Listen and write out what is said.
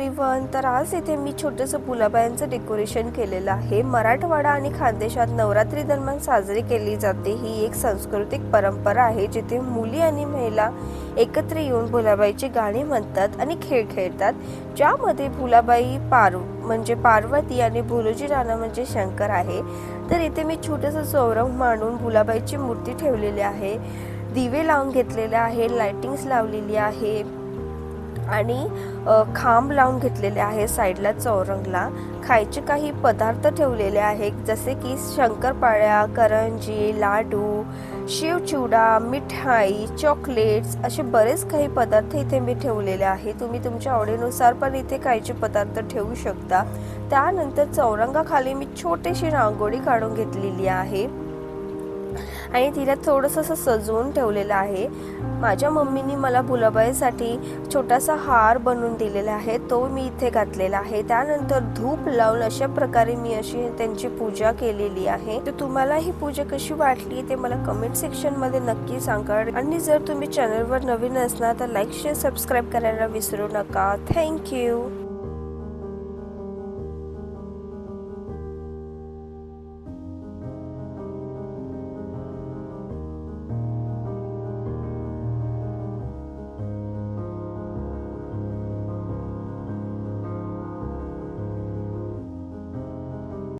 Everyone तर आज इथे मी छोटंसं गुलाबायांचं डेकोरेशन केलेलं आहे. मराठवाडा आणि खानदेशात नवरात्री दरम्यान साजरी केली जाते. ही एक सांस्कृतिक परंपरा आहे जिथे मुली आणि महिला एकत्र येऊन भुलाबाईची गाणी म्हणतात आणि खेळ खेळतात. ज्यामध्ये भुलाबाई पार्व म्हणजे पार्वती आणि भुलोजी राणा म्हणजे शंकर आहे. तर इथे मी छोटंसं सौरभ मांडून भुलाबाईची मूर्ती ठेवलेली आहे. दिवे लावून घेतलेले आहे लाइटिंग्स लावलेली आहे. आणि खांब लावून घेतलेले आहे साईडला चौरंगला. खायचे काही पदार्थ ठेवलेले आहेत जसे की शंकरपाळ्या करंजी लाडू शिवचिवडा मिठाई चॉकलेट्स असे बरेच काही पदार्थ इथे मी ठेवलेले आहे. तुम्ही तुमच्या आवडीनुसार पण इथे खायचे पदार्थ ठेवू शकता. त्यानंतर चौरंगाखाली मी छोटीशी रांगोळी काढून घेतलेली आहे. आणि तिला थोडंसं असं सजवून ठेवलेलं आहे. माझ्या मम्मीनी मला भुलाबाईसाठी छोटासा हार बनवून दिलेला आहे. तो मी इथे घातलेला आहे. त्यानंतर धूप लावून अशा प्रकारे मी अशी त्यांची पूजा केलेली आहे. तर तुम्हाला ही पूजा कशी वाटली ते मला कमेंट सेक्शनमध्ये नक्की सांगा. आणि जर तुम्ही चॅनलवर नवीन असणार तर लाईक शेअर सबस्क्राईब करायला विसरू नका. थँक्यू